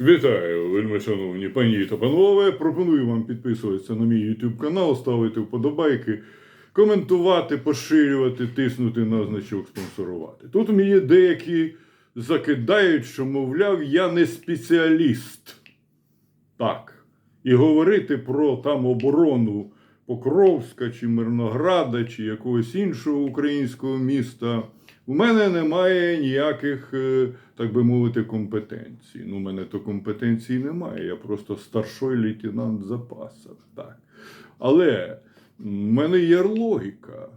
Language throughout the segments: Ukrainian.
Вітаю, вельми шановні пані та панове. Пропоную вам підписуватися на мій YouTube канал, ставити вподобайки, коментувати, поширювати, тиснути на значок спонсорувати. Тут мені деякі закидають, що, мовляв, я не спеціаліст. Так. І говорити про там оборону Покровська чи Мирнограда чи якогось іншого українського міста. У мене немає ніяких, е, так би мовити, компетенцій. Ну, у мене то компетенцій немає. Я просто старший лейтенант запасів. Так. Але в мене є логіка,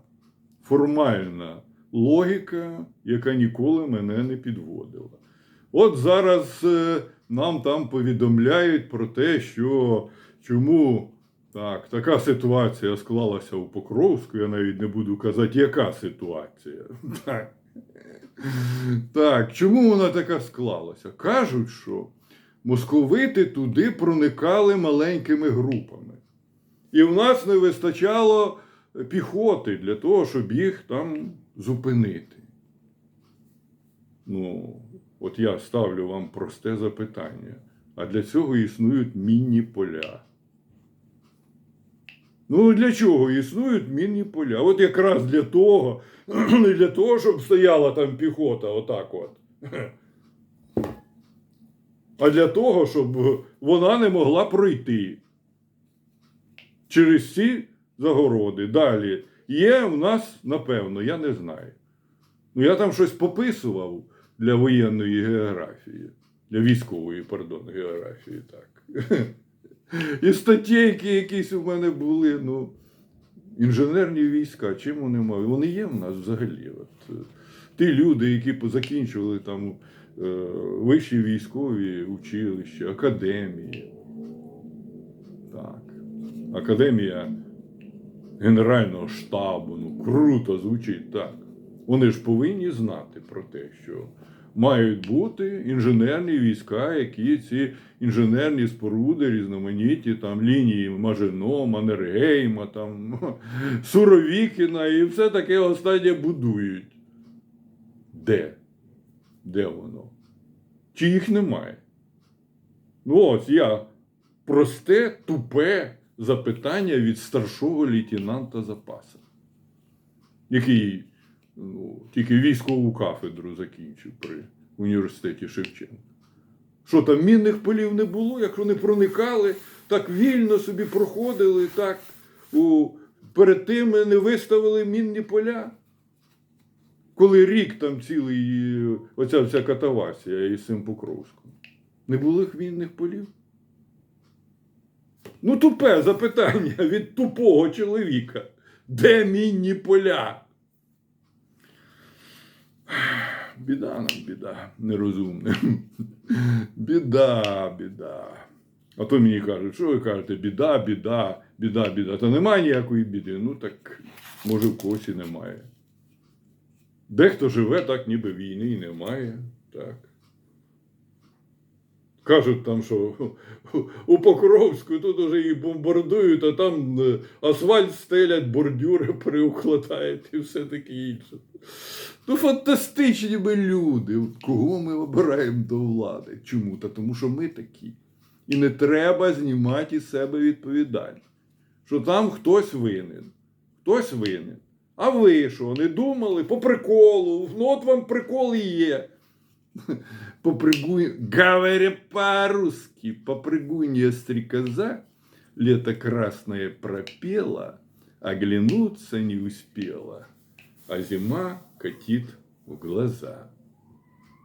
формальна логіка, яка ніколи мене не підводила. От зараз е, нам там повідомляють про те, що чому так, така ситуація склалася у Покровську. Я навіть не буду казати, яка ситуація. Так. Так, чому вона така склалася? Кажуть, що московити туди проникали маленькими групами. І в нас не вистачало піхоти для того, щоб їх там зупинити. Ну, от я ставлю вам просте запитання. А для цього існують мінні поля. Ну, для чого існують мінні поля? От якраз для того, не для того, щоб стояла там піхота, отак от. А для того, щоб вона не могла пройти через ці загороди. Далі. Є в нас, напевно, я не знаю. Ну, я там щось пописував для воєнної географії, для військової, пардон, географії, так. І статейки якісь у мене були. ну, Інженерні війська, чим вони мають? Вони є в нас взагалі. От, е, ті люди, які закінчували там е, вищі військові училища, академії. Так. Академія Генерального штабу. Ну, круто звучить так. Вони ж повинні знати про те, що мають бути інженерні війська, які ці інженерні споруди, різноманітні там лінії Мажино, Маннергейма, там Суровікіна і все таке останнє будують. Де? Де воно? Чи їх немає? Ну, ось я просте, тупе запитання від старшого лейтенанта запаса, який тільки військову кафедру закінчив при університеті Шевченка. Що там мінних полів не було, як вони проникали, так вільно собі проходили, так у, перед тим не виставили мінні поля. Коли рік там цілий, оця вся катавасія із цим Покровськом. Не було мінних полів? Ну, тупе запитання від тупого чоловіка. Де мінні поля? Біда нам, біда, нерозумним. Біда, біда. А то мені кажуть, що ви кажете, біда, біда, біда, біда. Та немає ніякої біди. Ну так, може, в когось і немає. Дехто живе так, ніби війни і немає. Так. Кажуть там, що у Покровську тут уже її бомбардують, а там е, асфальт стелять, бордюри переукладають і все таке інше. Ну, фантастичні ми люди. Кого ми обираємо до влади? Чому? Та тому що ми такі. І не треба знімати із себе відповідальність. Що там хтось винен. Хтось винен. А ви що, не думали? По приколу. Ну, от вам прикол і є. Попрыгуй, говоря по-русски, попрыгунья стрекоза, лето красное пропела, оглянуться не успела, а зима катит в глаза.